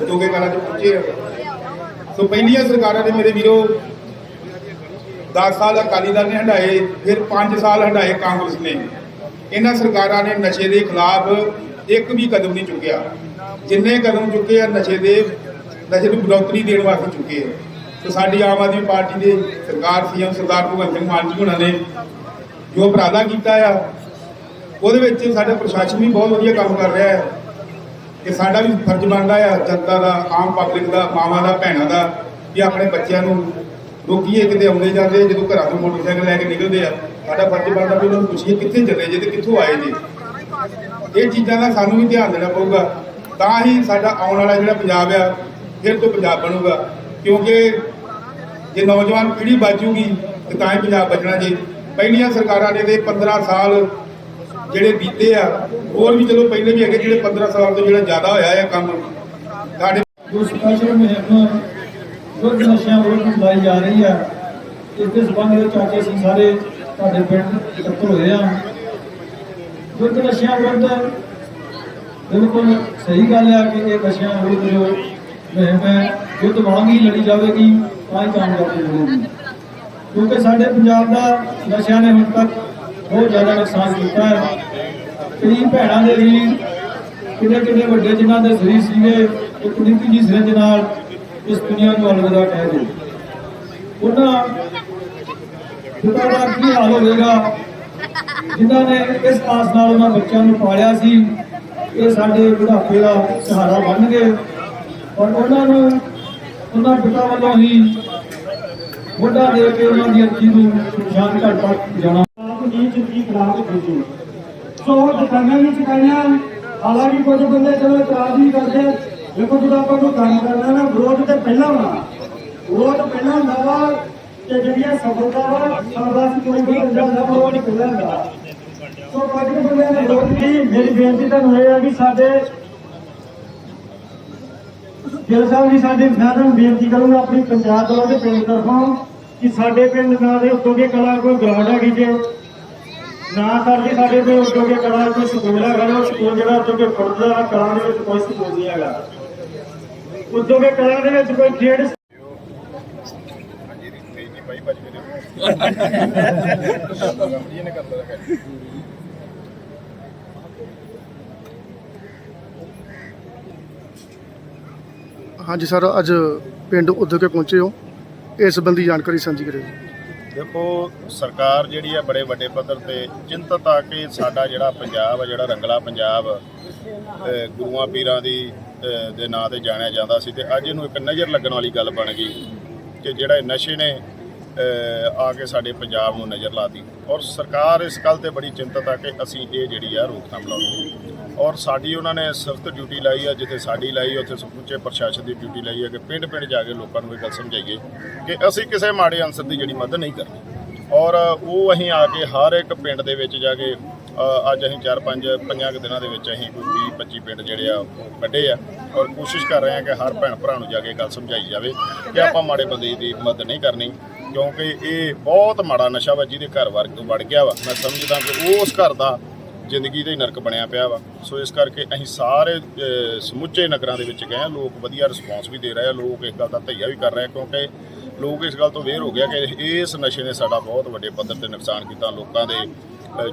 ਦੋਗੇ ਕਲਾਂ ਚ ਪਹੁੰਚੇ ਆ। ਸੋ ਪਹਿਲੀਆਂ ਸਰਕਾਰਾਂ ਨੇ ਮੇਰੇ ਵੀਰੋ 10 ਸਾਲ ਅਕਾਲੀ ਦਲ ਨੇ ਹੰਡਾਏ, ਫਿਰ 5 ਸਾਲ ਹੰਡਾਏ ਕਾਂਗਰਸ ਨੇ। ਇਹਨਾਂ ਸਰਕਾਰਾਂ ਨੇ ਨਸ਼ੇ ਦੇ ਖਿਲਾਫ ਇੱਕ ਵੀ ਕਦਮ ਨਹੀਂ ਚੁੱਕਿਆ। ਜਿੰਨੇ ਕਦਮ ਚੁੱਕੇ ਆ, ਨਸ਼ੇ ਦੇ, ਨਸ਼ੇ ਨੂੰ ਬੜੋਤਰੀ ਦੇਣ ਵਾਸਤੇ ਚੁੱਕੇ ਆ। ਸੋ ਸਾਡੀ ਆਮ ਆਦਮੀ ਪਾਰਟੀ ਦੇ ਸਰਕਾਰ ਸੀਐਮ ਸਰਦਾਰ ਭਗਵੰਤ ਸਿੰਘ ਮਾਨ ਜੀ ਹੋਣਾ ਨੇ ਜੋ ਉਪਰਾਲਾ ਕੀਤਾ ਆ, ਉਹਦੇ ਵਿੱਚ ਸਾਡਾ ਪ੍ਰਸ਼ਾਸਨ ਵੀ ਬਹੁਤ ਵਧੀਆ ਕੰਮ ਕਰ ਰਿਹਾ ਹੈ। ਕਿ ਸਾਡਾ ਵੀ ਫਰਜ਼ ਬਣਦਾ ਆ ਜਨਤਾ ਦਾ, ਆਮ ਪਬਲਿਕ ਦਾ, ਮਾਵਾਂ ਦਾ, ਭੈਣਾਂ ਦਾ ਕਿ ਆਪਣੇ ਬੱਚਿਆਂ ਨੂੰ ਰੋਕੀਏ, ਕਿਤੇ ਆਉਂਦੇ ਜਾਂਦੇ, ਜਦੋਂ ਘਰਾਂ ਤੋਂ ਮੋਟਰਸਾਈਕਲ ਲੈ ਕੇ ਨਿਕਲਦੇ ਆ, ਸਾਡਾ ਫਰਜ਼ ਬਣਦਾ ਵੀ ਉਹਨਾਂ ਨੂੰ ਪੁੱਛੀਏ ਕਿੱਥੇ ਚੱਲੇ ਜੇ ਤੇ ਕਿੱਥੋਂ ਆਏ ਜੇ। ਇਹ ਚੀਜ਼ਾਂ ਦਾ ਸਾਨੂੰ ਵੀ ਧਿਆਨ ਦੇਣਾ ਪਊਗਾ। ਤਾਂ ਹੀ ਸਾਡਾ ਆਉਣ ਵਾਲਾ ਜਿਹੜਾ ਪੰਜਾਬ ਆ, ਫਿਰ ਤੋਂ ਪੰਜਾਬ ਬਣੂਗਾ। ਕਿਉਂਕਿ ਜੇ ਨੌਜਵਾਨ ਪੀੜ੍ਹੀ ਬਚੂਗੀ ਤੇ ਤਾਂ ਹੀ ਪੰਜਾਬ ਬਚਣਾ ਜੀ। ਪਹਿਲੀਆਂ ਸਰਕਾਰਾਂ ਨੇ ਤੇ 15 ਸਾਲ ਜਿਹੜੇ ਬੀਤੇ ਆ, ਹੋਰ ਵੀ ਚਲੋ ਪਹਿਲੇ ਵੀ ਹੈਗੇ ਜਿਹੜੇ 15 ਸਾਲ ਤੋਂ ਜਿਹੜਾ ਜ਼ਿਆਦਾ ਹੋਇਆ ਹੈ ਕੰਮ। ਸਾਡੇ ਜੋ ਸਪੈਸ਼ਲ ਮੁਹਿੰਮ ਦੁੱਧ ਨਸ਼ਿਆਂ ਵਿਰੁੱਧ ਚਲਾਈ ਜਾ ਰਹੀ ਹੈ ਇਸ ਦੇ ਸੰਬੰਧ ਵਿੱਚ ਅੱਜ ਅਸੀਂ ਸਾਰੇ ਤੁਹਾਡੇ ਪਿੰਡ ਇਕੱਤਰ ਹੋਏ ਆ। ਦੁੱਧ ਨਸ਼ਿਆਂ ਵਿਰੁੱਧ ਬਿਲਕੁਲ ਸਹੀ ਗੱਲ ਆ ਕਿ ਇਹ ਨਸ਼ਿਆਂ ਵਿਰੁੱਧ ਜੋ ਮੁਹਿੰਮ ਹੈ, ਯੁੱਧ ਵਾਂਗ ਹੀ ਲੜੀ ਜਾਵੇਗੀ, ਤਾਂ ਹੀ ਕਾਮਯਾਬੀ ਹੋਵੇਗੀ। ਕਿਉਂਕਿ ਸਾਡੇ ਪੰਜਾਬ ਦਾ ਨਸ਼ਿਆਂ ਨੇ ਹੁਣ ਤੱਕ ਬਹੁਤ ਜ਼ਿਆਦਾ ਨੁਕਸਾਨ ਕੀਤਾ ਹੈ। ਕਈ ਭੈਣਾਂ ਦੇ ਲਈ ਕਿੰਨੇ ਕਿੰਨੇ ਵੱਡੇ ਜਿਨ੍ਹਾਂ ਦੇ ਸਰੀਰ ਸੀਗੇ ਇੱਕ ਨਿੱਕੀ ਜੀ ਸਿਰਜ ਨਾਲ ਇਸ ਦੁਨੀਆ ਨੂੰ ਅਲਵਿਦਾ ਕਹਿ ਦੇ ਉਹਨਾਂ ਪਿਤਾ ਦਾ ਕੀ ਹਾਲ ਹੋਵੇਗਾ? ਜਿਨ੍ਹਾਂ ਨੇ ਇਸ ਆਸ ਨਾਲ ਉਹਨਾਂ ਬੱਚਿਆਂ ਨੂੰ ਪਾਲਿਆ ਸੀ, ਇਹ ਸਾਡੇ ਬੁਢਾਪੇ ਦਾ ਸਹਾਰਾ ਬਣਨਗੇ। ਔਰ ਉਹਨਾਂ ਨੂੰ ਉਹਨਾਂ ਪਿਤਾ ਵੱਲੋਂ ਹੀ ਮੋਢਾ ਦੇ ਕੇ ਉਹਨਾਂ ਦੀ ਅੱਖੀ ਨੂੰ ਸ਼ਾਨ ਘਾਟ ਤੱਕ ਜਾਣਾ ਦੀ ਜ਼ਿੰਦਗੀ ਖਰਾਬ ਕੀਤੀ ਸੋ। ਦੁਕਾਨਾਂ ਵੀ ਚੁਕਾਈਆਂ ਹਾਲਾਂਕਿ ਕੁਝ ਬੰਦੇ ਚਲੋ ਇਤਰਾਜ਼ ਵੀ ਕਰਦੇ ਦੇਖੋ ਜਦੋਂ ਆਪਾਂ ਕੋਈ ਕੰਮ ਕਰਨਾ ਨਾ ਵਿਰੋਧ ਤੇ ਪਹਿਲਾਂ ਹੋਣਾ ਵਿਰੋਧ ਪਹਿਲਾਂ ਹੁੰਦਾ ਵਾ ਤੇ ਜਿਹੜੀਆਂ ਸਫਲਤਾ ਵਾ ਸਾਬਾਸ ਕੋਈ ਵੀ ਅੰਦਰ ਵਿਰੋਧ ਪਹਿਲਾਂ ਹੁੰਦਾ। ਸੋ ਕੁਝ ਕੁ ਨੇ ਵਿਰੋਧ ਕੀ ਮੇਰੀ ਬੇਨਤੀ ਤੁਹਾਨੂੰ ਇਹ ਹੈ ਕਿ ਸਾਡੇ ਗਿੱਲ ਸਾਹਿਬ ਜੀ, ਸਾਡੇ ਮੈਂ ਤੁਹਾਨੂੰ ਬੇਨਤੀ ਕਰੂੰਗਾ ਆਪਣੀ ਪੰਚਾਇਤ ਵੱਲੋਂ ਤੇ ਪਿੰਡ ਤਰਫੋਂ ਕਿ ਸਾਡੇ ਪਿੰਡ ਨਾਲ ਦੇ ਉੱਤੋਂ ਕਲਾ ਕੋਈ ਗਰਾਊਂਡ ਹੈਗੀ ਜੇ। ਨਾ ਕਰਕੇ ਸਾਡੇ ਕੋਲ ਉੱਤੋਂ ਕਲਾ ਕੋਈ ਸਕੂਲ ਹੈਗਾ ਉਹ ਸਕੂਲ ਜਿਹੜਾ ਉੱਤੋਂ ਕੇ ਫੁੱਟਦਾ ਕਲਾ ਦੇ ਵਿੱਚ ਕੋਈ ਸਕੂਲ ਨਹੀਂ ਹੈਗਾ। ਉੱਤੋਂ ਕਲਾ ਦੇ ਵਿੱਚ ਕੋਈ ਖੇਡ ਹਾਂਜੀ ਸਰ, ਅੱਜ ਪਿੰਡ ਉਦੋਕੇ ਪਹੁੰਚੇ ਹੋ। ਇਸ ਸੰਬੰਧੀ ਜਾਣਕਾਰੀ ਸਾਂਝੀ ਕਰਿਓ ਜੀ। ਦੇਖੋ, ਸਰਕਾਰ ਜਿਹੜੀ ਹੈ ਬੜੇ ਵੱਡੇ ਪੱਧਰ ਤੇ ਚਿੰਤਤ ਆ ਕੇ ਸਾਡਾ ਜਿਹੜਾ ਪੰਜਾਬ ਹੈ ਜਿਹੜਾ ਰੰਗਲਾ ਪੰਜਾਬ, ਅਹ, ਗੁਰੂਆਂ ਪੀਰਾਂ ਦੀ ਦੇ ਨਾਂ ਤੇ ਜਾਣਿਆ ਜਾਂਦਾ ਸੀ ਤੇ ਅੱਜ ਇਹਨੂੰ ਇੱਕ ਨਜ਼ਰ ਲੱਗਣ ਵਾਲੀ ਗੱਲ ਬਣ ਗਈ ਕਿ ਜਿਹੜਾ ਨਸ਼ੇ ਨੇ ਆ ਕੇ ਸਾਡੇ ਪੰਜਾਬ ਨੂੰ ਨਜ਼ਰ ਲਾਤੀ। ਔਰ ਸਰਕਾਰ ਇਸ ਗੱਲ ਤੇ ਬੜੀ ਚਿੰਤਤ ਆ ਕਿ ਅਸੀਂ ਇਹ ਜਿਹੜੀ ਆ ਰੋਕਥਾਮ ਲਾਉਣੀ ਔਰ ਸਾਡੀ ਉਹਨਾਂ ਨੇ ਸਖਤ ਡਿਊਟੀ ਲਾਈ ਆ ਜਿੱਥੇ ਸਾਡੀ ਲਾਈ ਉੱਥੇ ਸਮੁੱਚੇ ਪ੍ਰਸ਼ਾਸਨ ਦੀ ਡਿਊਟੀ ਲਾਈ ਆ ਕਿ ਪਿੰਡ ਪਿੰਡ ਜਾ ਕੇ ਲੋਕਾਂ ਨੂੰ ਇਹ ਗੱਲ ਸਮਝਾਈਏ ਕਿ ਅਸੀਂ ਕਿਸੇ ਮਾੜੇ ਅਨਸਰ ਦੀ ਜਿਹੜੀ ਮਦਦ ਨਹੀਂ ਕਰਨੀ। ਔਰ ਉਹ ਅਸੀਂ ਆ ਕੇ ਹਰ ਇੱਕ ਪਿੰਡ ਦੇ ਵਿੱਚ ਜਾ ਕੇ ਅੱਜ ਅਸੀਂ 4-5 ਪੰਜਾਂ ਕੁ ਦਿਨਾਂ ਦੇ ਵਿੱਚ ਅਸੀਂ ਕੋਈ 20-25 ਪਿੰਡ ਜਿਹੜੇ ਆ ਕੱਢੇ ਆ। ਔਰ ਕੋਸ਼ਿਸ਼ ਕਰ ਰਹੇ ਆ ਕਿ ਹਰ ਭੈਣ ਭਰਾ ਨੂੰ ਜਾ ਕੇ ਗੱਲ ਸਮਝਾਈ ਜਾਵੇ ਕਿ ਆਪਾਂ ਮਾੜੇ ਬੰਦੇ ਦੀ ਮਦਦ ਨਹੀਂ ਕਰਨੀ। ਕਿਉਂਕਿ ਇਹ ਬਹੁਤ ਮਾੜਾ ਨਸ਼ਾ ਵਾ, ਜਿਹਦੇ ਘਰ ਵਰਗ ਵੜ ਗਿਆ ਵਾ। ਮੈਂ ਸਮਝਦਾ ਕਿ ਉਸ ਘਰ ਦਾ ਜ਼ਿੰਦਗੀ ਦਾ ਹੀ ਨਰਕ ਬਣਿਆ ਪਿਆ ਵਾ। ਸੋ ਇਸ ਕਰਕੇ ਅਸੀਂ ਸਾਰੇ ਸਮੁੱਚੇ ਨਗਰਾਂ ਦੇ ਵਿੱਚ ਗਏ ਹਾਂ। ਲੋਕ ਵਧੀਆ ਰਿਸਪੌਂਸ ਵੀ ਦੇ ਰਹੇ ਆ। ਲੋਕ ਇਸ ਗੱਲ ਦਾ ਧਈਆ ਵੀ ਕਰ ਰਹੇ ਆ, ਕਿਉਂਕਿ ਲੋਕ ਇਸ ਗੱਲ ਤੋਂ ਵੇਰ ਹੋ ਗਿਆ ਕਿ ਇਸ ਨਸ਼ੇ ਨੇ ਸਾਡਾ ਬਹੁਤ ਵੱਡੇ ਪੱਧਰ ਤੇ ਨੁਕਸਾਨ ਕੀਤਾ। ਲੋਕਾਂ ਦੇ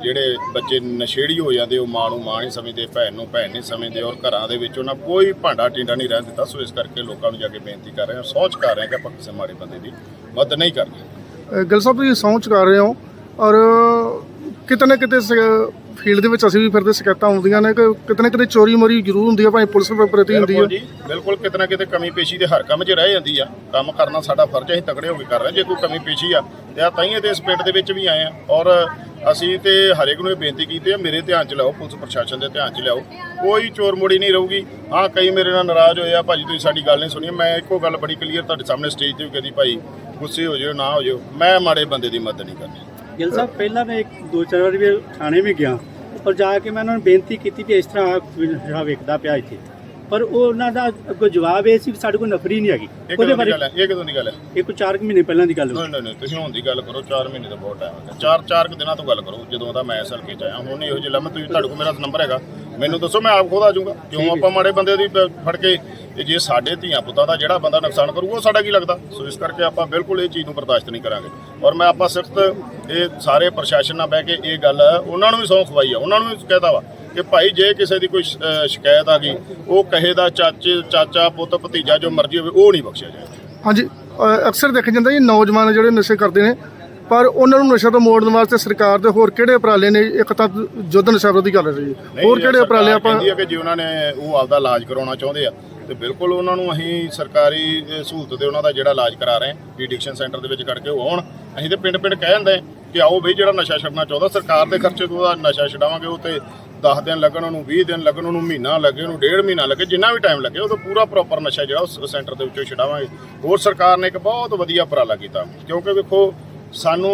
ਜਿਹੜੇ ਬੱਚੇ ਨਸ਼ੇੜੀ ਹੋ ਜਾਂਦੇ, ਉਹ ਮਾਂ ਨੂੰ ਮਾਂ ਨਹੀਂ ਸਮਝਦੇ, ਭੈਣ ਨੂੰ ਭੈਣ ਨਹੀਂ ਸਮਝਦੇ ਔਰ ਘਰਾਂ ਦੇ ਵਿੱਚ ਉਹਨਾਂ ਕੋਈ ਭਾਂਡਾ ਟਿੰਡਾ ਨਹੀਂ ਰਹਿ ਦਿੱਤਾ। ਸੋ ਇਸ ਕਰਕੇ ਲੋਕਾਂ ਨੂੰ ਜਾ ਕੇ ਬੇਨਤੀ ਕਰ ਰਹੇ ਹਾਂ ਸੋਚ ਕਰ ਰਹੇ ਹਾਂ ਕਿ ਆਪਾਂ ਕਿਸੇ ਮਾੜੇ ਬੰਦੇ ਦੀ ਮਦਦ ਨਹੀਂ ਕਰਨੀ ਅਹ ਗਿੱਲ ਸਾਹਿਬ, ਤੁਸੀਂ ਸਹੁੰ ਚੁਕਾ ਰਹੇ ਹੋ ਔਰ ਕਿਤੇ ਨਾ ਕਿਤੇ ਫੀਲਡ ਦੇ ਵਿੱਚ ਅਸੀਂ ਵੀ ਫਿਰਦੇ, ਸ਼ਿਕਾਇਤਾਂ ਆਉਂਦੀਆਂ ਨੇ, ਕਿ ਕਿਤੇ ਨਾ ਕਿਤੇ ਚੋਰੀ ਮੋਰੀ ਜ਼ਰੂਰ ਹੁੰਦੀ ਹੈ ਭਾਵੇਂ ਪੁਲਿਸ ਪ੍ਰਤੀ ਹੁੰਦੀ ਹੈ ਬਿਲਕੁਲ ਜੀ, ਬਿਲਕੁਲ ਕਿਤੇ ਨਾ ਕਿਤੇ ਕਮੀ ਪੇਸ਼ੀ ਦੇ ਹਰ ਕੰਮ 'ਚ ਰਹਿ ਜਾਂਦੀ ਆ। ਕੰਮ ਕਰਨਾ ਸਾਡਾ ਫਰਜ਼ ਹੈ ਅਸੀਂ ਤਕੜੇ ਹੋ ਕੇ ਕਰ ਰਹੇ ਜੇ ਕੋਈ ਕਮੀ ਪੇਸ਼ੀ ਆ, ਤੇ ਆ ਤਾਈਂ ਤੇ ਇਸ ਪਿੰਡ ਦੇ ਵਿੱਚ ਵੀ ਆਏ ਆ। ਔਰ ਅਸੀਂ ਤੇ ਹਰੇਕ ਨੂੰ ਇਹ ਬੇਨਤੀ ਕੀਤੀ ਹੈ ਮੇਰੇ ਧਿਆਨ 'ਚ ਲਿਆਓ, ਪੁਲਿਸ ਪ੍ਰਸ਼ਾਸਨ ਦੇ ਧਿਆਨ 'ਚ ਲਿਆਓ। ਕੋਈ ਚੋਰ ਮੋੜੀ ਨਹੀਂ ਰਹੂਗੀ। ਹਾਂ, ਕਈ ਮੇਰੇ ਨਾਲ ਨਾਰਾਜ਼ ਹੋਏ ਆ, ਭਾਜੀ ਤੁਸੀਂ ਸਾਡੀ ਗੱਲ ਨਹੀਂ ਸੁਣੀ, ਮੈਂ ਇੱਕੋ ਗੱਲ ਬੜੀ ਕਲੀਅਰ ਤੁਹਾਡੇ ਸਾਹਮਣੇ ਸਟੇਜ ਤੇ ਵੀ ਕਹਦੀ ਭਾਈ ਗੁੱਸੇ ਹੋ ਜਿਓ, ਨਾ ਹੋ ਜਿਓ, ਮੈਂ ਮਾੜੇ ਬੰਦੇ ਦੀ ਮਦਦ ਨਹੀਂ ਕਰਨੀ। ਗਿੱਲ ਸਾਹਿਬ ਪਹਿਲਾਂ ਮੈਂ ਇੱਕ ਦੋ ਚਾਰ ਵਾਰੀ ਵੀ ਥਾਣੇ ਵੀ ਗਿਆ ਪਰ ਜਾ ਕੇ ਮੈਂ ਉਹਨਾਂ ਨੂੰ ਬੇਨਤੀ ਕੀਤੀ ਵੀ ਇਸ ਤਰ੍ਹਾਂ ਨਸ਼ਾ ਵੇਖਦਾ ਪਿਆ ਇੱਥੇ। ਪਰ ਉਹ ਉਹਨਾਂ ਦਾ ਅੱਗੋਂ ਜਵਾਬ ਇਹ ਸੀ ਕਿ ਸਾਡੇ ਕੋਲ ਨਫਰੀ ਨਹੀਂ ਹੈਗੀ। ਉਹਦੇ ਬਾਰੇ ਗੱਲ ਹੈ? ਇਹ ਕਦੋਂ ਦੀ ਗੱਲ ਹੈ? ਇਹ ਕੋਈ 4 ਮਹੀਨੇ ਪਹਿਲਾਂ ਦੀ ਗੱਲ ਹੋਈ। ਨਹੀਂ ਨਹੀਂ ਨਹੀਂ ਤੁਸੀਂ ਹੁਣ ਦੀ ਗੱਲ ਕਰੋ 4 ਮਹੀਨੇ ਦਾ ਬਹੁਤ ਟਾਈਮ ਹੈ 4 4 ਦਿਨਾਂ ਤੋਂ ਗੱਲ ਕਰੋ ਜਦੋਂ ਦਾ ਮੈਂ ਅਸਲ ਕੇ ਚ ਆਇਆ ਹੁਣ ਇਹੋ ਜਿਹੀ ਲੰਮ ਤੁਸੀਂ ਤੁਹਾਡੇ ਕੋਲ ਮੇਰਾ ਨੰਬਰ ਹੈਗਾ। ਮੈਨੂੰ ਦੱਸੋ ਮੈਂ ਆਪ ਖੁਦ ਆ ਜਾਊਂਗਾ। ਕਿਉਂ ਆਪਾਂ ਮਾੜੇ ਬੰਦੇ ਦੀ ਫੜ ਕੇ ਤੇ ਜੇ ਸਾਡੇ ਧੀਆਂ ਪੁੱਤਾਂ ਦਾ ਜਿਹੜਾ ਬੰਦਾ ਨੁਕਸਾਨ ਕਰੂਗਾ ਉਹ ਸਾਡਾ ਕੀ ਲੱਗਦਾ? ਸੋ ਇਸ ਕਰਕੇ ਆਪਾਂ ਬਿਲਕੁਲ ਇਹ ਚੀਜ਼ ਨੂੰ ਬਰਦਾਸ਼ਤ ਨਹੀਂ ਕਰਾਂਗੇ। ਔਰ ਮੈਂ ਆਪਾਂ ਸਿਰਫ ਇਹ ਸਾਰੇ ਪ੍ਰਸ਼ਾਸਨ ਨਾਲ ਬਹਿ ਕੇ ਇਹ ਗੱਲ ਉਹਨਾਂ ਨੂੰ ਵੀ ਸੌਂ ਖਵਾਈ ਆ ਉਹਨਾਂ ਨੂੰ ਵੀ ਕਹਿਤਾ ਵਾ ਕਿ ਭਾਈ ਜੇ ਕਿਸੇ ਦੀ ਕੋਈ ਸ਼ਿਕਾਇਤ ਆ ਗਈ ਉਹ ਕਹੇ ਦਾ ਚਾਚੇ ਚਾਚਾ ਪੁੱਤ ਭਤੀਜਾ ਜੋ ਮਰਜ਼ੀ ਹੋਵੇ ਉਹ ਨਹੀਂ ਬਖਸ਼ਿਆ ਜਾਏਗਾ ਹਾਂਜੀ ਅਕਸਰ ਦੇਖਿਆ ਜਾਂਦਾ ਜੀ ਨੌਜਵਾਨ ਜਿਹੜੇ ਨਸ਼ੇ ਕਰਦੇ ਨੇ ਪਰ ਉਹਨਾਂ ਨੂੰ ਨਸ਼ਾ ਤੋਂ ਮੋੜਨ ਵਾਸਤੇ ਸਰਕਾਰ ਦੇ ਹੋਰ ਕਿਹੜੇ ਉਪਰਾਲੇ ਨੇ? ਇੱਕ ਤਾਂ ਯੁੱਧ ਨਸ਼ਾ ਵਿਰੋਧੀ ਗੱਲ ਰਹੀ ਹੋਰ ਕਿਹੜੇ ਉਪਰਾਲੇ ਆਪਾਂ ਕਹਿੰਦੀ ਕਿ ਜੇ ਉਹਨਾਂ ਨੇ ਉਹ ਆਪਦਾ ਇਲਾਜ ਕਰਾਉਣਾ ਚਾਹੁੰਦੇ ਆ ਤੇ ਬਿਲਕੁਲ ਉਹਨਾਂ ਨੂੰ ਅਸੀਂ ਸਰਕਾਰੀ ਸਹੂਲਤ ਤੇ ਉਹਨਾਂ ਦਾ ਜਿਹੜਾ ਇਲਾਜ ਕਰਾ ਰਹੇ ਹਾਂ ਐਡਿਕਸ਼ਨ ਸੈਂਟਰ ਦੇ ਵਿੱਚ ਕਰਕੇ ਉਹ ਆਉਣ। ਅਸੀਂ ਤੇ ਪਿੰਡ ਪਿੰਡ ਕਹਿ ਜਾਂਦੇ ਕਿ ਆਓ ਬਈ ਜਿਹੜਾ ਨਸ਼ਾ ਛੱਡਣਾ ਚਾਹੁੰਦਾ ਸਰਕਾਰ ਦੇ ਖਰਚੇ ਤੋਂ ਉਹਦਾ ਨਸ਼ਾ ਛਡਾਵਾਂਗੇ ਉਹ ਤੇ 10 ਦਿਨ ਲੱਗਣ ਉਹਨੂੰ 20 ਦਿਨ ਲੱਗਣ ਉਹਨੂੰ ਮਹੀਨਾ ਲੱਗੇ ਉਹਨੂੰ ਡੇਢ ਮਹੀਨਾ ਲੱਗੇ ਜਿੰਨਾ ਵੀ ਟਾਈਮ ਲੱਗੇ ਉਹ ਤੋਂ ਪੂਰਾ ਪ੍ਰੋਪਰ ਨਸ਼ਾ ਜਿਹੜਾ ਉਸ ਸੈਂਟਰ ਦੇ ਵਿੱਚੋਂ ਛਡਾਵਾਂਗੇ। ਹੋਰ ਸਰਕਾਰ ਨੇ ਇੱਕ ਬਹੁਤ ਵਧੀਆ ਉਪਰਾਲਾ ਕੀਤਾ ਕਿਉਂਕਿ ਵੇਖੋ ਸਾਨੂੰ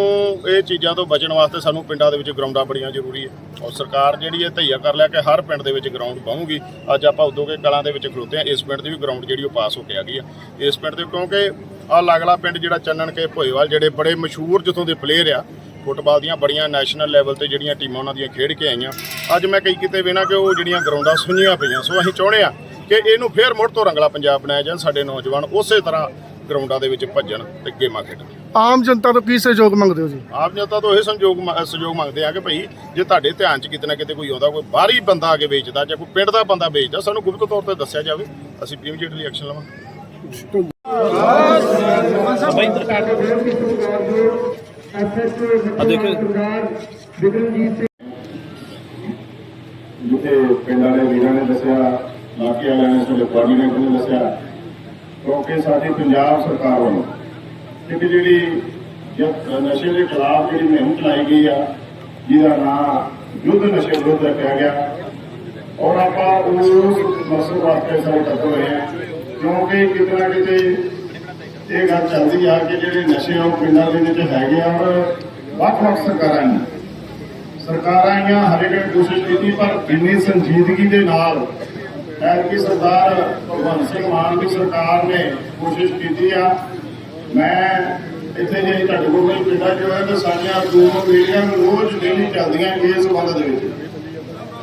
ਇਹ ਚੀਜ਼ਾਂ ਤੋਂ ਬਚਣ ਵਾਸਤੇ ਸਾਨੂੰ ਪਿੰਡਾਂ ਦੇ ਵਿੱਚ ਗਰਾਊਂਡਾਂ ਬੜੀਆਂ ਜ਼ਰੂਰੀ ਹੈ। ਔਰ ਸਰਕਾਰ ਜਿਹੜੀ ਹੈ ਧਈਆ ਕਰ ਲਿਆ ਕਿ ਹਰ ਪਿੰਡ ਦੇ ਵਿੱਚ ਗਰਾਊਂਡ ਪਾਉਂਗੀ। ਅੱਜ ਆਪਾਂ ਉਦੋਂਗੇ ਕਲਾਂ ਦੇ ਵਿੱਚ ਖਲੋਤੇ ਆ ਇਸ ਪਿੰਡ ਦੀ ਵੀ ਗਰਾਊਂਡ ਜਿਹੜੀ ਉਹ ਪਾਸ ਹੋ ਕੇ ਆ ਗਈ ਆ ਇਸ ਪਿੰਡ ਦੇ ਕਿਉਂਕਿ ਆ ਲਾਗਲਾ ਪਿੰਡ ਜਿਹੜਾ ਚੰਨਣ ਕੇ ਭੋਏਵਾਲ, ਜਿਹੜੇ ਬੜੇ ਮਸ਼ਹੂਰ ਜਿੱਥੋਂ ਦੇ ਪਲੇਅਰ ਆ, ਫੁੱਟਬਾਲ ਦੀਆਂ ਬੜੀਆਂ ਨੈਸ਼ਨਲ ਲੈਵਲ ਤੇ ਜਿਹੜੀਆਂ ਟੀਮਾਂ ਉਹਨਾਂ ਦੀਆਂ ਖੇਡ ਕੇ ਆਈਆਂ। ਅੱਜ ਮੈਂ ਕਈ ਕਿਤੇ ਵੇਣਾ ਕਿ ਉਹ ਜਿਹੜੀਆਂ ਗਰਾਊਂਡਾਂ ਸੁਣੀਆਂ ਪਈਆਂ। ਸੋ ਅਸੀਂ ਚਾਹੁੰਦੇ ਆ ਕਿ ਇਹਨੂੰ ਫੇਰ ਮੁੜ ਤੋਂ ਰੰਗਲਾ ਪੰਜਾਬ ਬਣਾਇਆ ਜਾਣ ਸਾਡੇ ਨੌਜਵਾਨ ਉਸੇ ਤਰ੍ਹਾਂ ਗਰਾਊਂਡਾਂ ਦੇ ਵਿੱਚ ਭੱਜਣ ਤੇ ਗੇਮਾਂ ਖੇਡਣ। ਆਮ ਜਨਤਾ ਤੋਂ ਕੀ ਸਹਿਯੋਗ ਮੰਗਦੇ ਹੋ ਜੀ? ਆਪ ਜਨਤਾ ਤੋਂ ਇਹ ਸੰਯੋਗ ਸਹਿਯੋਗ ਮੰਗਦੇ ਆ ਕਿ ਭਈ ਜੇ ਤੁਹਾਡੇ ਧਿਆਨ 'ਚ ਕਿਤੇ ਨਾ ਕਿਤੇ ਕੋਈ ਆਉਂਦਾ ਕੋਈ ਬਾਹਰੀ ਬੰਦਾ ਆ ਕੇ ਵੇਚਦਾ ਜਾਂ ਕੋਈ ਪਿੰਡ ਦਾ ਬੰਦਾ ਵੇਚਦਾ ਸਾਨੂੰ ਗੁਪਤ ਤੌਰ ਤੇ ਦੱਸਿਆ ਜਾਵੇ। ਅਸੀਂ ਇਮੀਡੀਏਟਲੀ ਐਕਸ਼ਨ ਲਵਾਂਗੇ। ਜਿੱਥੇ ਪਿੰਡ ਵਾਲੇ ਵੀਰਾਂ ਨੇ ਦੱਸਿਆ ਇਲਾਕੇ ਵਾਲਿਆਂ ਨੇ ਸਾਡੇ ਕੋਆਰਡੀਨੇਟਰ ਨੇ ਦੱਸਿਆ ਕਿਉਂਕਿ ਸਾਡੀ ਪੰਜਾਬ ਸਰਕਾਰ ਵੱਲੋਂ ਇੱਕ ਜਿਹੜੀ ਨਸ਼ੇ ਦੇ ਖਿਲਾਫ ਜਿਹੜੀ ਮੁਹਿੰਮ ਚਲਾਈ ਗਈ ਆ, ਜਿਹਦਾ ਨਾਮ ਯੁੱਧ ਨਸ਼ੇ ਵਿਰੁੱਧ ਰੱਖਿਆ ਗਿਆ। ਔਰ ਆਪਾਂ ਉਸ ਮਕਸਦ ਵਾਸਤੇ ਸਾਰੇ ਤੱਕ ਹੋਏ ਆ, ਕਿਉਂਕਿ ਕਿਤੇ ਨਾ ਕਿਤੇ ਇਹ ਗੱਲ ਚੱਲਦੀ ਆ ਕਿ ਜਿਹੜੇ ਨਸ਼ੇ ਆ ਉਹ ਪਿੰਡਾਂ ਦੇ ਵਿੱਚ ਹੈਗੇ ਆ ਔਰ ਵੱਖ-ਵੱਖ ਸਰਕਾਰਾਂ ਨੇ ਸਰਕਾਰਾਂ ਆਈਆਂ ਹਰ ਕੋਸ਼ਿਸ਼ ਕੀਤੀ, ਪਰ ਇੰਨੀ ਸੰਜੀਦਗੀ ਦੇ ਨਾਲ ਐਤਕੀ ਸਰਦਾਰ ਭਗਵੰਤ ਸਿੰਘ ਮਾਨ ਦੀ ਸਰਕਾਰ ਨੇ ਕੋਸ਼ਿਸ਼ ਕੀਤੀ ਆ। ਮੈਂ ਇੱਥੇ ਜੇ ਤੁਹਾਡੇ ਕੋਲ ਕੋਈ ਪਿੰਡਾਂ ਚ ਹੋਇਆ ਤਾਂ ਸਾਡੀਆਂ ਦੋ ਮੀਟਿੰਗਾਂ ਰੋਜ਼ ਡੇਲੀ ਚੱਲਦੀਆਂ ਇਸ ਸੰਬੰਧ ਦੇ ਵਿੱਚ।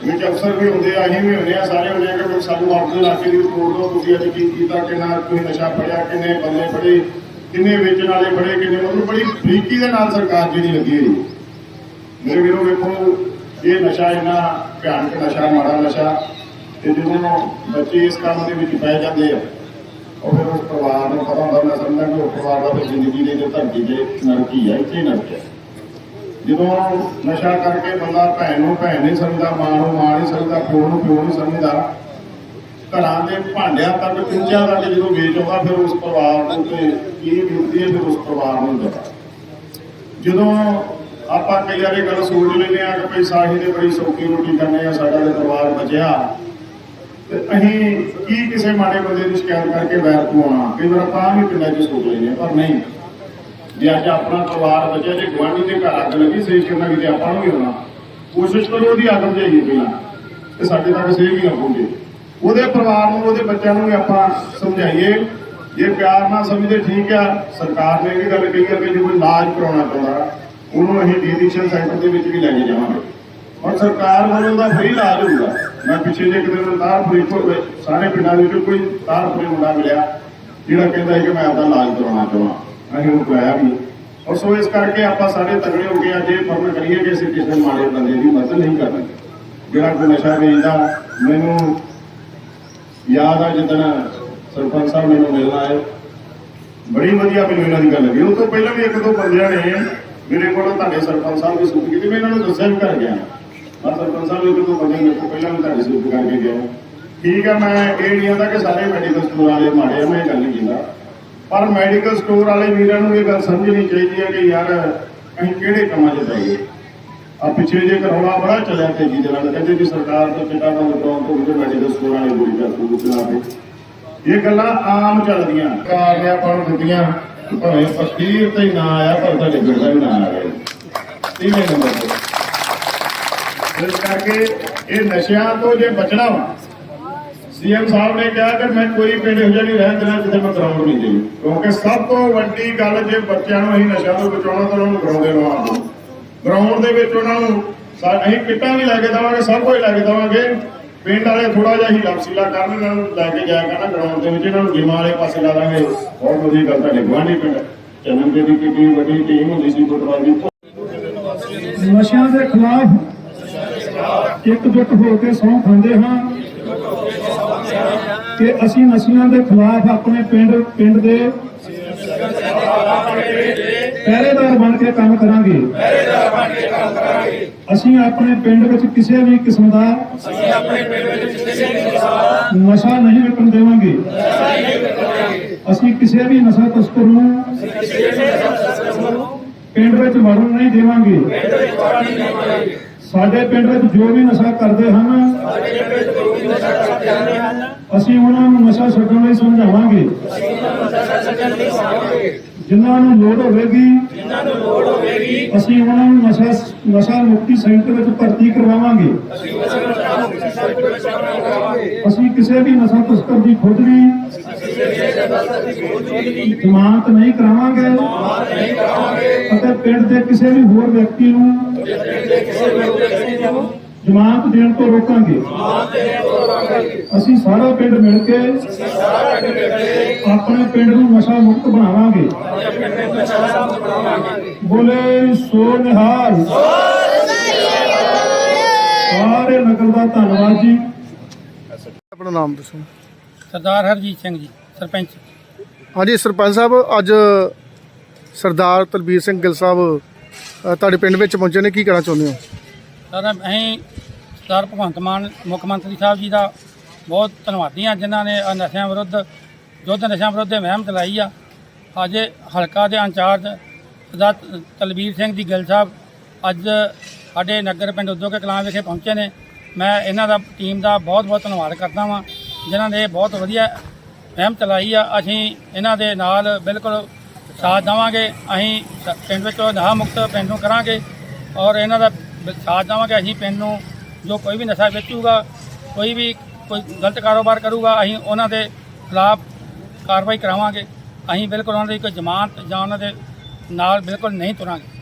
ਵਿੱਚ ਅਫਸਰ ਵੀ ਹੁੰਦੇ ਆ, ਅਸੀਂ ਵੀ ਹੁੰਦੇ ਆ, ਸਾਰੇ ਹੁੰਦੇ ਆ ਕਿ ਸਾਨੂੰ ਆਪਣੇ ਇਲਾਕੇ ਦੀ ਰਿਪੋਰਟ ਦਿਓ, ਤੁਸੀਂ ਅੱਜ ਕੀ ਕੀਤਾ, ਕਿੰਨਾ, ਕੋਈ ਨਸ਼ਾ ਫੜਿਆ, ਕਿੰਨੇ ਬੰਦੇ ਫੜੇ, ਕਿੰਨੇ ਵੇਚਣ ਵਾਲੇ ਫੜੇ, ਕਿੰਨੇ ਮਤਲਬ ਬੜੀ ਬਰੀਕੀ ਦੇ ਨਾਲ ਸਰਕਾਰ ਜਿਹੜੀ ਲੱਗੀ ਹੋਈ। ਹੈ ਮੇਰੇ ਵੀਰੋ, ਵੇਖੋ, ਇਹ ਨਸ਼ਾ ਇੰਨਾ ਭਿਆਨਕ ਨਸ਼ਾ, ਮਾੜਾ ਨਸ਼ਾ। ਤੇ ਜਦੋਂ ਬੱਚੇ ਇਸ ਕੰਮ ਦੇ ਵਿੱਚ ਪੈ ਜਾਂਦੇ ਆ। ਉਹ ਫਿਰ ਉਸ ਪਰਿਵਾਰ ਨੂੰ ਪਤਾ ਹੁੰਦਾ, ਮੈਂ ਸਮਝਦਾ ਕਿ ਉਹ ਪਰਿਵਾਰ ਦਾ ਤਾਂ ਜ਼ਿੰਦਗੀ ਦੇ ਜੋ ਧਰਤੀ ਤੇ ਨਰਕੀ ਆ, ਇੱਥੇ ਨਰਕ ਹੈ ਜਦੋਂ ਨਸ਼ਾ ਕਰਕੇ ਬੰਦਾ ਭੈਣ ਨੂੰ ਭੈਣ ਨਹੀਂ ਸਮਝਦਾ, ਮਾਂ ਨੂੰ ਮਾਂ ਨਹੀਂ ਸਮਝਦਾ, ਪਿਓ ਨੂੰ ਪਿਓ ਨਹੀਂ ਸਮਝਦਾ, ਘਰਾਂ ਦੇ ਭਾਂਡਿਆਂ ਤੱਕ ਚੁੰਝਾਂ ਤੱਕ ਜਦੋਂ ਵੇਚ ਆਉਂਦਾ, ਫਿਰ ਉਸ ਪਰਿਵਾਰ ਨੂੰ ਤੇ ਕੀ ਬੀਤਦੀ ਹੈ, ਫਿਰ ਉਸ ਪਰਿਵਾਰ ਨੂੰ ਪਤਾ ਜਦੋਂ ਆਪਾਂ ਕਈ ਵਾਰੀ ਗੱਲ ਸੋਚ ਲੈਂਦੇ ਆ ਕਿ ਭਈ ਸਾਹੀ ਨੇ ਬੜੀ ਸੌਖੀ ਰੋਟੀ ਕਰਨੇ ਆ, ਸਾਡਾ ਤੇ ਪਰਿਵਾਰ ਬਚਿਆ ਤੇ ਅਸੀਂ ਕੀ ਕਿਸੇ ਮਾੜੇ ਬੰਦੇ ਦੀ ਸ਼ਿਕਾਇਤ ਕਰਕੇ ਵੈਰ ਪਵਾਉਣਾ ਕਈ ਵਾਰ ਆਪਾਂ ਵੀ ਪਿੰਡਾਂ 'ਚ ਸੋਚ ਲੈਂਦੇ ਪਰ ਨਹੀਂ। ਜੇ ਅੱਜ ਆਪਣਾ ਪਰਿਵਾਰ ਬਚਿਆ ਜੇ ਗੁਆਂਢੀ ਦੇ ਘਰ ਅੱਗ ਲੱਗੀ ਸੇਵ ਕਰਨਾ ਕਿਤੇ ਆਪਾਂ ਨੂੰ ਵੀ ਹੋਣਾ। ਕੋਸ਼ਿਸ਼ ਕਰੋ ਉਹਦੀ ਅੱਗ ਬੁਝਾਈਏ ਪਹਿਲਾਂ, ਤੇ ਸਾਡੇ ਤੱਕ ਸੇਵ ਹੀ ਨਾ ਪਹੁੰਚੇ। ਉਹਦੇ ਪਰਿਵਾਰ ਨੂੰ, ਉਹਦੇ ਬੱਚਿਆਂ ਨੂੰ ਵੀ ਆਪਾਂ ਸਮਝਾਈਏ। ਜੇ ਪਿਆਰ ਨਾਲ ਸਮਝਦੇ, ਠੀਕ ਆ। ਸਰਕਾਰ ਨੇ ਇਹ ਵੀ ਗੱਲ ਕਹੀ ਆ ਕਿ ਜੇ ਕੋਈ ਇਲਾਜ ਕਰਾਉਣਾ ਚਾਹੁੰਦਾ, ਉਹਨੂੰ ਅਸੀਂ ਡੀਐਡਿਕਸ਼ਨ ਸੈਂਟਰ ਦੇ ਵਿੱਚ ਵੀ ਲੈ ਕੇ ਜਾਵਾਂਗੇ। ਔਰ ਸਰਕਾਰ ਵੱਲੋਂ ਦਾ ਫ੍ਰੀ ਇਲਾਜ ਹੋਊਗਾ ਮੈਂ ਪਿੱਛੇ ਜੇ ਕਿਤੇ ਨੂੰ ਤਾਰਪੁਰੀ ਸਾਰੇ ਪਿੰਡਾਂ ਦੇ ਵਿੱਚ ਕੋਈ ਤਾਰ ਫਰੀ ਮੁੰਡਾ ਮਿਲਿਆ, ਜਿਹੜਾ ਕਹਿੰਦਾ ਸੀ ਕਿ ਮੈਂ ਆਪਦਾ ਇਲਾਜ ਕਰਾਉਣਾ ਚਾਹੁੰਦਾ। ਅਸੀਂ ਉਹਨੂੰ ਕਰਾਇਆ ਵੀ ਔਰ ਸੋ ਇਸ ਕਰਕੇ ਆਪਾਂ ਸਾਰੇ ਤਗੜੇ ਹੋ ਗਏ ਅੱਜ ਇਹ ਫਰਮ ਕਰੀਏ ਕਿ ਅਸੀਂ ਕਿਸੇ ਮਾੜੇ ਬੰਦੇ ਦੀ ਮਦਦ ਨਹੀਂ ਕਰਨੀ ਜਿਹੜਾ ਕੋਈ ਨਸ਼ਾ ਵੇਚਦਾ, ਮੈਨੂੰ ਯਾਦ ਆ ਜਦੋਂ ਸਰਪੰਚ ਸਾਹਿਬ ਮੈਨੂੰ ਮਿਲਣ ਆਏ। ਬੜੀ ਵਧੀਆ ਮੈਨੂੰ ਇਹਨਾਂ ਦੀ ਗੱਲ ਲੱਗੀ। ਉਸ ਤੋਂ ਪਹਿਲਾਂ ਵੀ ਇੱਕ ਦੋ ਬੰਦਿਆਂ ਨੇ ਮੇਰੇ ਕੋਲ ਤੁਹਾਡੇ ਸਰਪੰਚ ਸਾਹਿਬ ਦੀ ਸੂਟ ਕੀਤੀ ਮੈਂ ਇਹਨਾਂ ਨੂੰ ਦੱਸਿਆ ਵੀ ਕਰ ਗਿਆ। ਆ ਸਰਪੰਚ ਸਾਹਿਬ ਇੱਕ ਦੋ ਬੰਦੇ ਮੇਰੇ ਪਹਿਲਾਂ ਵੀ ਤੁਹਾਡੀ ਸੂਟ ਕਰਕੇ ਗਏ ਠੀਕ ਆ ਮੈਂ ਇਹ ਨਹੀਂ ਆਂਦਾ ਕਿ ਸਾਰੇ ਮੈਡੀਕਲ ਸਟੋਰ ਵਾਲੇ ਮਾੜੇ ਆ, ਮੈਂ ਗੱਲ ਨਹੀਂ ਕਹਿੰਦਾ। ਪਰ ਮੈਡੀਕਲ ਸਟੋਰ ਵਾਲੇ ਵੀਰਾਂ ਨੂੰ ਇਹ ਗੱਲ ਸਮਝਣੀ ਚਾਹੀਦੀ ਹੈ ਕਿ ਯਾਰ, ਅਸੀਂ ਕਿਹੜੇ ਕੰਮਾਂ 'ਚ ਪੈ ਆ ਪਿੱਛੇ ਜੇ ਕਰੋਨਾ ਬੜਾ ਚੱਲਿਆ ਤੇਜ਼ੀ ਦੇ ਨਾਲ ਕਹਿੰਦੇ ਕਿ ਸਰਕਾਰ ਤੋਂ ਚਿੱਟਾ ਬੰਦ ਕਰਾਉਣ ਤੋਂ ਜਿਹੜੇ ਮੈਡੀਕਲ ਸਟੋਰਾਂ ਵਾਲੇ ਗੋਲੀ ਕਰ ਦੂ ਬਣਾ ਇਹ ਗੱਲਾਂ ਆਮ ਚੱਲਦੀਆਂ। ਕਾਰ ਨੇ ਆਪਾਂ ਨੂੰ ਦਿੱਤੀਆਂ, ਭਾਵੇਂ ਫਕੀਰ ਤੇ ਨਾ ਆਇਆ, ਪਰ ਤੁਹਾਡੇ ਪਿੰਡ ਵੀ ਨਾ ਆ ਗਿਆ। ਤੀਵੇਂ ਨੰਬਰ ਤੇ। ਇਸ ਕਰਕੇ ਇਹ ਨਸ਼ਿਆਂ ਤੋਂ ਜੇ ਬਚਣਾ ਵਾ ਸੀਐਮ ਸਾਹਿਬ ਨੇ ਕਿਹਾ ਕਿ ਮੈਂ ਕੋਈ ਪਿੰਡ ਇਹੋ ਜਿਹਾ ਨਹੀਂ ਰਹਿਣ ਦੇਣਾ ਜਿੱਥੇ ਮੈਂ ਗਰਾਊਂਡ ਨਹੀਂ ਜਾਈ ਕਿਉਂਕਿ ਸਭ ਤੋਂ ਵੱਡੀ ਗੱਲ ਜੇ ਬੱਚਿਆਂ ਨੂੰ ਅਸੀਂ ਨਸ਼ਿਆਂ ਤੋਂ ਬਚਾਉਣਾ ਤਾਂ ਉਹਨਾਂ ਨੂੰ ਗਰਾਊਂਡੇ ਲਵਾ ਦਿਓ ਗਰਾਊਂਡ ਦੇ ਵਿੱਚ ਉਹਨਾਂ ਨੂੰ ਸਾ- ਅਸੀਂ ਕਿੱਟਾਂ ਵੀ ਲੈ ਕੇ ਦੇਵਾਂਗੇ ਸਭ ਕੁਝ ਲੈ ਕੇ ਦੇਵਾਂਗੇ ਪਿੰਡ ਵਾਲੇ ਥੋੜਾ ਜਿਹਾ ਹੀ ਲਮਸੀਲਾ ਕਰਨ ਇਹਨਾਂ ਨੂੰ ਲੈ ਕੇ ਜਾਇਆ ਕਰਨਾ ਗਰਾਊਂਡ ਦੇ ਵਿੱਚ ਇਹਨਾਂ ਨੂੰ ਗੇਮਾਂ ਵਾਲੇ ਪਾਸੇ ਲਾ ਦਾਂਗੇ ਬਹੁਤ ਵਧੀਆ ਗੱਲ ਤੁਹਾਡੇ ਗੁਆਂਢੀ ਪਿੰਡ ਚੰਨਨ ਦੇ ਦੀ ਕਿੰਨੀ ਵੱਡੀ ਟੀਮ ਹੁੰਦੀ ਸੀ ਫੁੱਟਬਾਲ ਦੀ ਨਸ਼ਿਆਂ ਦੇ ਖਿਲਾਫ ਇਕਜੁੱਟ ਹੋ ਕੇ ਸਹੁੰ ਖਾਂਦੇ ਹਾਂ ਕਿ ਅਸੀਂ ਨਸ਼ਿਆਂ ਦੇ ਖਿਲਾਫ ਆਪਣੇ ਪਿੰਡ ਪਿੰਡ ਦੇ ਪਹਿਰੇਦਾਰ ਬਣ ਕੇ ਕੰਮ ਕਰਾਂਗੇ। ਅਸੀਂ ਆਪਣੇ ਪਿੰਡ ਵਿੱਚ ਕਿਸੇ ਵੀ ਕਿਸਮ ਦਾ ਨਸ਼ਾ ਨਹੀਂ ਵਿਕਣ ਦੇਵਾਂਗੇ। ਅਸੀਂ ਕਿਸੇ ਵੀ ਨਸ਼ਾ ਤਸਕਰ ਨੂੰ ਪਿੰਡ ਵਿੱਚ ਵੜਨ ਨਹੀਂ ਦੇਵਾਂਗੇ। ਸਾਡੇ ਪਿੰਡ ਵਿੱਚ ਜੋ ਵੀ ਨਸ਼ਾ ਕਰਦੇ ਹਨ, ਅਸੀਂ ਉਹਨਾਂ ਨੂੰ ਨਸ਼ਾ ਛੱਡਣ ਲਈ ਸਮਝਾਵਾਂਗੇ। ਜਿਨ੍ਹਾਂ ਨੂੰ ਲੋੜ ਹੋਵੇਗੀ, ਅਸੀਂ ਉਹਨਾਂ ਨੂੰ ਨਸ਼ਾ ਨਸ਼ਾ ਮੁਕਤੀ ਸੈਂਟਰ ਵਿੱਚ ਭਰਤੀ ਕਰਵਾਵਾਂਗੇ। ਅਸੀਂ ਕਿਸੇ ਵੀ ਨਸ਼ਾ ਤਸਕਰ ਦੀ ਖੋਜਣੀ ਜ਼ਮਾਨਤ ਨਹੀਂ ਕਰਾਵਾਂਗੇ। ਅਤੇ ਪਿੰਡ ਦੇ ਕਿਸੇ ਵੀ ਹੋਰ ਵਿਅਕਤੀ ਨੂੰ ਜ਼ਮਾਨਤ ਦੇਣ ਤੋਂ ਰੋਕਾਂਗੇ। ਅਸੀਂ ਸਾਰਾ ਪਿੰਡ ਮਿਲ ਕੇ ਆਪਣੇ ਪਿੰਡ ਨੂੰ ਨਸ਼ਾ ਮੁਕਤ ਬਣਾਵਾਂਗੇ। ਬੋਲੇ ਸੋ ਨਿਹਾਲ। ਸਾਰੇ ਨਗਰ ਦਾ ਧੰਨਵਾਦ ਜੀ। ਆਪਣਾ ਨਾਮ ਦੱਸੋ। ਸਰਦਾਰ ਹਰਜੀਤ ਸਿੰਘ ਜੀ। ਸਰਪੰਚ। ਹਾਂਜੀ ਸਰਪੰਚ ਸਾਹਿਬ ਅੱਜ ਸਰਦਾਰ ਤਲਬੀਰ ਸਿੰਘ ਗਿੱਲ ਸਾਹਿਬ ਅ, ਤੁਹਾਡੇ ਪਿੰਡ ਵਿੱਚ ਪਹੁੰਚੇ ਨੇ ਕੀ ਕਹਿਣਾ ਚਾਹੁੰਦੇ ਹੋ? ਸਰ ਅਸੀਂ ਸਰਦਾਰ ਭਗਵੰਤ ਮਾਨ ਮੁੱਖ ਮੰਤਰੀ ਸਾਹਿਬ ਜੀ ਦਾ ਬਹੁਤ ਧੰਨਵਾਦੀ ਹਾਂ ਜਿਨ੍ਹਾਂ ਨੇ ਆਹ ਨਸ਼ਿਆਂ ਵਿਰੁੱਧ ਯੁੱਧ ਨਸ਼ਿਆਂ ਵਿਰੁੱਧ ਮੁਹਿੰਮ ਚਲਾਈ ਆ। ਅੱਜ ਹਲਕਾ ਦੇ ਇੰਚਾਰਜ ਸਰਦਾਰ ਤਲਬੀਰ ਸਿੰਘ ਜੀ ਗਿੱਲ ਸਾਹਿਬ ਅੱਜ ਸਾਡੇ ਨਗਰ ਪਿੰਡ ਉਦੋਕੇ ਕਲਾਂ ਵਿਖੇ ਪਹੁੰਚੇ ਨੇ। ਮੈਂ ਇਹਨਾਂ ਦਾ ਟੀਮ ਦਾ ਬਹੁਤ ਬਹੁਤ ਧੰਨਵਾਦ ਕਰਦਾ ਵਾਂ ਜਿਨ੍ਹਾਂ ਨੇ ਬਹੁਤ ਵਧੀਆ ਅਹਿਮ ਚਲਾਈ ਆ, ਅਸੀਂ ਇਹਨਾਂ ਦੇ ਨਾਲ ਬਿਲਕੁਲ ਸਾਥ ਦੇਵਾਂਗੇ, ਅਸੀਂ ਪਿੰਡ ਵਿੱਚ ਨਸ਼ਾ ਮੁਕਤ ਪਿੰਡ ਨੂੰ ਕਰਾਂਗੇ ਔਰ ਇਹਨਾਂ ਦਾ ਸਾਥ ਦੇਵਾਂਗੇ, ਅਸੀਂ ਪਿੰਡ ਨੂੰ ਜੋ ਕੋਈ ਵੀ ਨਸ਼ਾ ਵੇਚੂਗਾ, ਕੋਈ ਵੀ ਕੋਈ ਗਲਤ ਕਾਰੋਬਾਰ ਕਰੂਗਾ, ਅਸੀਂ ਉਹਨਾਂ ਦੇ ਖਿਲਾਫ ਕਾਰਵਾਈ ਕਰਾਵਾਂਗੇ। ਅਸੀਂ ਬਿਲਕੁਲ ਉਹਨਾਂ ਦੀ ਕੋਈ ਜ਼ਮਾਨਤ ਜਾਂ ਉਹਨਾਂ ਦੇ ਨਾਲ ਬਿਲਕੁਲ ਨਹੀਂ ਤੁਰਾਂਗੇ।